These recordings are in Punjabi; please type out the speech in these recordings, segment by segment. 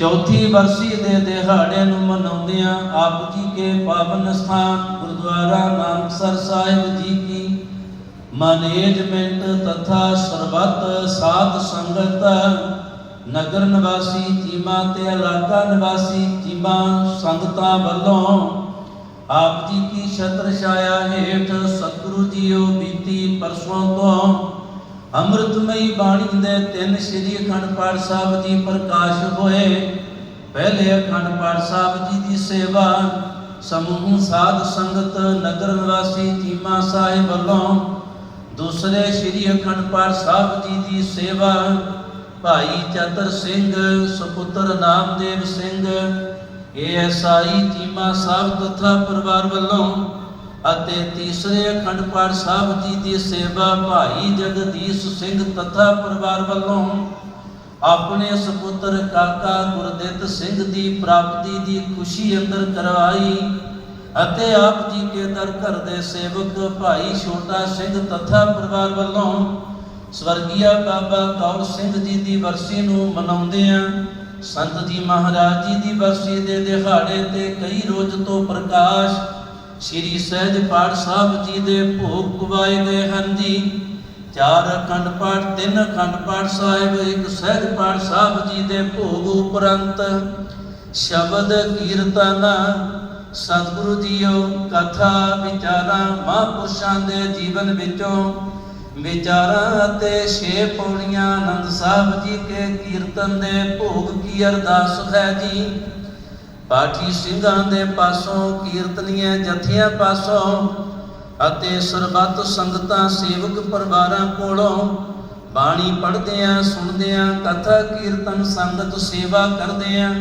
ਚੌਥੀ ਬਰਸੀ ਦੇ ਦਿਹਾੜੇ ਨੂੰ ਮਨਾਉਂਦਿਆਂ ਆਪ ਜੀ ਕੇ ਪਾਵਨ ਸਥਾਨ ਗੁਰਦੁਆਰਾ ਨਾਨਕਸਰ ਸਾਹਿਬ ਜੀ ਕੀ ਮੈਨੇਜਮੈਂਟ ਤਥਾ ਸਰਬੱਤ ਸਾਧ ਸੰਗਤ ਨਗਰ ਨਿਵਾਸੀ ਚੀਮਾ ਤੇ ਇਲਾਕਾ ਨਿਵਾਸੀ ਚੀਮਾ ਸੰਗਤਾਂ ਵੱਲੋਂ ਆਪ ਜੀ ਕੀ ਛਤਰ ਛਾਇਆ ਹੇਠ ਸਤਿਗੁਰੂ ਜੀਓ ਬੀਤੀ ਪਰਸੋਂ ਤੋਂ ਅੰਮ੍ਰਿਤਮਈ ਬਾਣੀ ਦੇ ਤਿੰਨ ਸ੍ਰੀ ਅਖੰਡ ਪਾਠ ਸਾਹਿਬ ਜੀ ਪ੍ਰਕਾਸ਼ ਹੋਏ। ਪਹਿਲੇ ਅਖੰਡ ਪਾਠ ਸਾਹਿਬ ਜੀ ਦੀ ਸੇਵਾ ਸਮੂਹ ਸਾਧ ਸੰਗਤ ਨਗਰ ਨਿਵਾਸੀ ਚੀਮਾ ਸਾਹਿਬ ਵੱਲੋਂ। ਦੂਸਰੇ ਸ੍ਰੀ ਅਖੰਡ ਪਾਠ ਸਾਹਿਬ ਜੀ ਦੀ ਸੇਵਾ ਭਾਈ ਚਤਰ ਸਿੰਘ, ਸੁਪੁੱਤਰ ਨਾਮਦੇਵ ਸਿੰਘ ਏਐਸਆਈ ਚੀਮਾ ਸਾਹਿਬ ਤਥਾ ਪਰਿਵਾਰ ਵੱਲੋਂ ਅਤੇ ਤੀਸਰੇ ਅਖੰਡ ਪਾਠ ਸਾਹਿਬ ਜੀ ਦੀ ਸੇਵਾ ਭਾਈ ਜਗਦੀਸ਼ ਸਿੰਘ ਤਥਾ ਪਰਿਵਾਰ ਵੱਲੋਂ ਆਪਣੇ ਸੁਪੁੱਤਰ ਕਾਕਾ ਗੁਰਦਿੱਤ ਸਿੰਘ ਦੀ ਪ੍ਰਾਪਤੀ ਦੀ ਖੁਸ਼ੀ ਅੰਦਰ ਕਰਵਾਈ ਅਤੇ ਆਪ ਜੀ ਕੇ ਦਰ ਘਰ ਦੇ ਸੇਵਕ ਭਾਈ ਛੋਟਾ ਸਿੰਘ ਤਥਾ ਪਰਿਵਾਰ ਵੱਲੋਂ ਸਵਰਗੀਆ ਬਾਬਾ ਕੌਰ ਸਿੰਘ ਜੀ ਦੀ ਵਰਸੀ ਨੂੰ ਮਨਾਉਂਦੇ ਆ ਸੰਤ ਜੀ ਮਹਾਰਾਜ ਜੀ ਦੀ ਵਰਸੀ ਦੇ ਦਿਹਾੜੇ ਤੇ ਕਈ ਰੋਜ਼ ਤੋਂ ਪ੍ਰਕਾਸ਼ ਸ੍ਰੀ ਸਹਿਜ ਪਾਠ ਸਾਹਿਬ ਜੀ ਦੇ ਭੋਗ ਪਵਾਏ ਗਏ ਹਨ ਜੀ। ਚਾਰ ਅਖੰਡ ਪਾਠ, ਤਿੰਨ ਅਖੰਡ ਪਾਠ ਸਾਹਿਬ, ਇੱਕ ਸਹਿਜ ਪਾਠ ਸਾਹਿਬ ਜੀ ਦੇ ਭੋਗ ਉਪਰੰਤ ਸ਼ਬਦ ਕੀਰਤਨ ਸਤਿਗੁਰੂ ਜੀਓ, ਕਥਾ ਵਿਚਾਰਾਂ, ਮਹਾਂਪੁਰਸ਼ਾਂ ਦੇ ਜੀਵਨ ਵਿੱਚੋਂ ਵਿਚਾਰਾਂ ਅਤੇ ਛੇ ਪੌੜੀਆਂ ਆਨੰਦ ਸਾਹਿਬ ਜੀ ਕੇ ਕੀਰਤਨ ਦੇ ਭੋਗ ਕੀ ਅਰਦਾਸ ਹੈ ਜੀ? ਪਾਠੀ ਸਿੰਘਾਂ ਦੇ ਪਾਸੋਂ ਕੀਰਤਨੀਆਂ ਜਥਿਆਂ ਪਾਸੋਂ ਅਤੇ ਸਰਬੱਤ ਸੰਗਤਾਂ ਸੇਵਕ ਪਰਿਵਾਰਾਂ ਕੋਲੋਂ ਬਾਣੀ ਪੜ੍ਹਦਿਆਂ, ਸੁਣਦਿਆਂ, ਕਥਾ ਕੀਰਤਨ, ਸੰਗਤ ਸੇਵਾ ਕਰਦਿਆਂ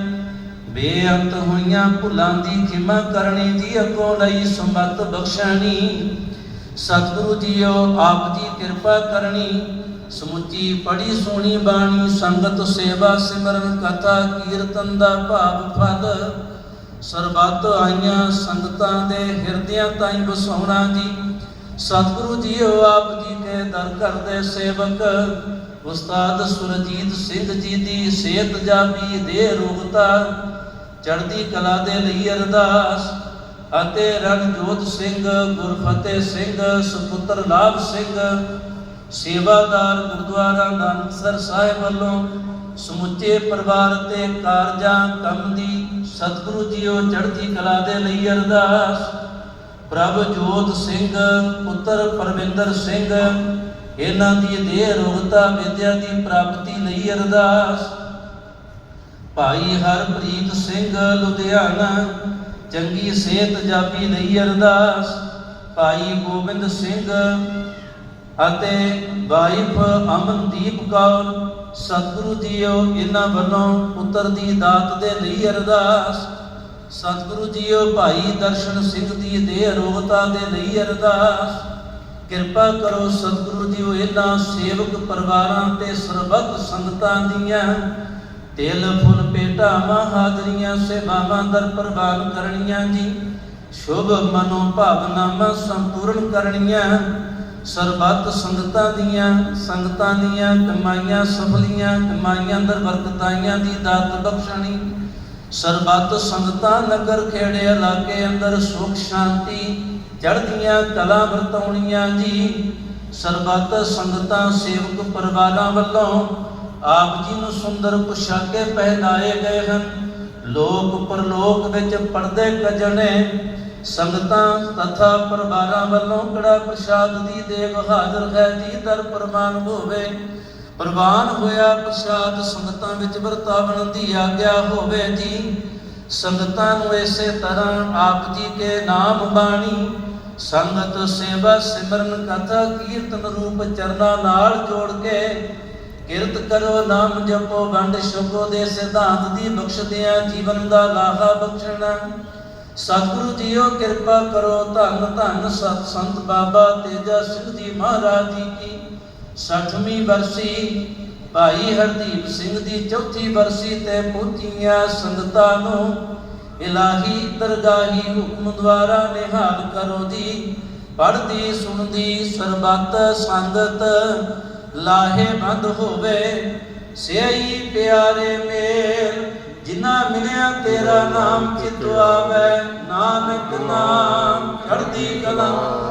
ਬੇਅੰਤ ਹੋਈਆਂ ਭੁੱਲਾਂ ਦੀ ਖਿਮਾ ਕਰਨੀ ਦੀ ਅੱਗੋਂ ਲਈ ਸੰਬਤ ਬਖਸ਼ਣੀ ਸਤਿਗੁਰੂ ਜੀਓ, ਆਪ ਜੀ ਕਿਰਪਾ ਕਰਨੀ। ਸਮੁੱਚੀ ਪੜੀ ਸੋਣੀ ਬਾਣੀ, ਸੰਗਤ ਸੇਵਾ ਸਿਮਰਨ, ਕਥਾ ਕੀਰਤਨ ਦਾ ਭਾਵ ਫਲ। ਸਰਬੱਤ ਆਈਆਂ ਸੰਗਤਾਂ ਦੇ ਹਿਰਦਿਆਂ ਤਾਈਂ ਵਸਾਉਣਾ ਜੀ। ਸਤਿਗੁਰੂ ਜੀਓ, ਆਪ ਜੀ ਕੇ ਦਰ ਘਰ ਸੇਵਕ। ਉਸਤਾਦ ਸੁਰਜੀਤ ਸਿੰਘ ਜੀ ਦੀ ਸਿਹਤ ਜਾਬੀ ਦੇ ਰੋਗਤਾ। ਚੜ੍ਹਦੀ ਕਲਾ ਦੇ ਲਈ ਅਰਦਾਸ। ਅਤੇ ਰਣਜੋਤ ਸਿੰਘ, ਗੁਰਫਤਿਹ ਸਿੰਘ, ਸੁਪੁੱਤਰ ਲਾਭ ਸਿੰਘ ਸੇਵਾਦਾਰ ਗੁਰਦੁਆਰਾ ਨਾਨਕਸਰ ਸਾਹਿਬ ਵੱਲੋਂ ਸਮੁੱਚੇ ਪਰਿਵਾਰ ਤੇ ਕਾਰਜਾਂ ਕੰਮ ਦੀ ਸਤਿਗੁਰੂ ਜੀਓ ਚੜ੍ਹਦੀ ਕਲਾ ਦੇ ਲਈ ਅਰਦਾਸ। ਪ੍ਰਭ ਜੋਤ ਸਿੰਘ, ਪੁੱਤਰ ਪਰਵਿੰਦਰ ਸਿੰਘ, ਇਹਨਾਂ ਦੀ ਦੇਹ ਰੋਗਤਾ ਵਿਦਿਆ ਦੀ ਪ੍ਰਾਪਤੀ ਲਈ ਅਰਦਾਸ। ਭਾਈ ਹਰਪ੍ਰੀਤ ਸਿੰਘ, ਲੁਧਿਆਣਾ, ਚੰਗੀ ਸਿਹਤ ਜਾਪੀ ਲਈ ਅਰਦਾਸ। ਭਾਈ ਗੋਬਿੰਦ ਸਿੰਘ ਅਤੇ ਵਾਈਫ ਅਮਨਦੀਪ ਕੌਰ, ਸਤਿਗੁਰੂ ਜੀਓ, ਇਹਨਾਂ ਵੱਲੋਂ ਪੁੱਤਰ ਦੀ ਦਾਤ ਦੇ ਲਈ ਅਰਦਾਸ। ਸਤਿਗੁਰੂ ਜੀਓ, ਭਾਈ ਦਰਸ਼ਨ ਸਿੰਘ ਦੀ ਦੇਹ ਰੋਗਤਾ ਦੇ ਲਈ ਅਰਦਾਸ। ਕਿਰਪਾ ਕਰੋ ਸਤਿਗੁਰੂ ਜੀਓ, ਇਹਨਾਂ ਸੇਵਕ ਪਰਿਵਾਰਾਂ ਤੇ ਸਰਬੱਤ ਸੰਗਤਾਂ ਦੀਆਂ। ਤਿਲ, ਫੁੱਲ, ਭੇਟਾਵਾਂ, ਹਾਜ਼ਰੀਆਂ, ਸੇਵਾਵਾਂ ਦਰ ਪ੍ਰਵਾਨ ਕਰਨੀਆਂ ਜੀ। ਸ਼ੁਭ ਮਨੋ ਭਾਵਨਾਵਾਂ ਸੰਪੂਰਨ ਕਰਨੀਆਂ। ਸਰਬੱਤ ਸੰਗਤਾਂ ਦੀਆਂ ਸੰਗਤਾਂ ਦੀਆਂ ਕਮਾਈਆਂ ਸਫਲੀਆਂ, ਕਮਾਈਆਂ ਅੰਦਰ ਬਰਕਤਾਈਆਂ ਦੀ ਦਾਤ ਬਖਸ਼ਣੀ। ਸਰਬੱਤ ਸੰਗਤਾਂ ਨਗਰ ਖੇੜੇ ਇਲਾਕੇ ਅੰਦਰ ਸੁਖ, ਸ਼ਾਂਤੀ ਚੜ੍ਹਦੀਆਂ ਕਲਾ ਵਰਤਾਉਣੀਆਂ ਜੀ। ਸਰਬੱਤ ਸੰਗਤਾਂ ਸੇਵਕ ਪਰਿਵਾਰਾਂ ਵੱਲੋਂ ਆਪ ਜੀ ਨੂੰ ਸੁੰਦਰ ਪੁਸ਼ਾਕੇ ਪਹਿਨਾਏ ਗਏ ਹਨ। ਲੋਕ ਪਰਲੋਕ ਵਿੱਚ ਪਰਦੇ ਕਜਣੇ ਸੰਗਤਾਂ ਤਥਾ ਪਰਿਵਾਰਾਂ ਵੱਲੋਂ ਕੜਾ ਪ੍ਰਸ਼ਾਦ ਦੀ ਦੇਗ ਹਾਜ਼ਰ ਹੈ ਜੀ? ਦਰ ਪ੍ਰਮਾਨ ਹੋਵੇ, ਪ੍ਰਵਾਨ ਹੋਇਆ ਪ੍ਰਸ਼ਾਦ ਸੰਗਤਾਂ ਵਿੱਚ ਵਰਤਾਵਣ ਦੀ ਆਗਿਆ ਹੋਵੇ ਜੀ। ਸੰਗਤਾਂ ਨੂੰ ਇਸੇ ਤਰ੍ਹਾਂ ਆਪ ਜੀ ਕੇ ਨਾਮ ਬਾਣੀ, ਸੰਗਤ ਸੇਵਾ ਸਿਮਰਨ ਕਥਾ ਕੀਰਤਨ ਰੂਪ ਚਰਨਾਂ ਨਾਲ ਜੋੜ ਕੇ ਕਿਰਤ ਕਰੋ, ਨਾਮ ਜਪੋ, ਵੰਡ ਛਕੋ, ਦੇ ਸਿਧਾਂਤ ਦੀ ਬਖਸ਼ਦਿਆਂ ਜੀਵਨ ਦਾ ਲਾਹਾ ਬਖਸ਼ਣਾ। ਸਤਿਗੁਰੂ ਜੀਓ, ਕਿਰਪਾ ਕਰੋ, ਧੰਨ ਧੰਨ ਸਤ ਸੰਤ ਬਾਬਾ ਤੇਜਾ ਸਿੰਘ ਜੀ ਮਹਾਰਾਜ ਜੀ ਕੀ। 60ਵੀਂ ਵਰਸੀ ਭਾਈ ਹਰਦੀਪ ਸਿੰਘ ਦੀ ਚੌਥੀ ਵਰਸੀ ਤੇ ਪਹੁੰਚੀਆਂ ਸੰਗਤਾਂ ਨੂੰ ਇਲਾਹੀ ਦਰਗਾਹੀ ਹੁਕਮ ਦੁਆਰਾ ਨਿਹਾਲ ਕਰੋ ਦੀ ਪੜਦੀ ਸੁਣਦੀ, ਸਰਬੱਤ ਸੰਗਤ ਲਾਹੇਬੰਦ ਹੋਵੇ। ਸਿਆਈ ਪਿਆਰੇ ਮੇਲ ਜਿਨਾ ਮਿਲਿਆ ਤੇਰਾ ਨਾਮ ਚਿਤ ਆਵੇ। ਨਾਨਕ ਨਾਮ ਖੜਦੀ ਕਲਾ।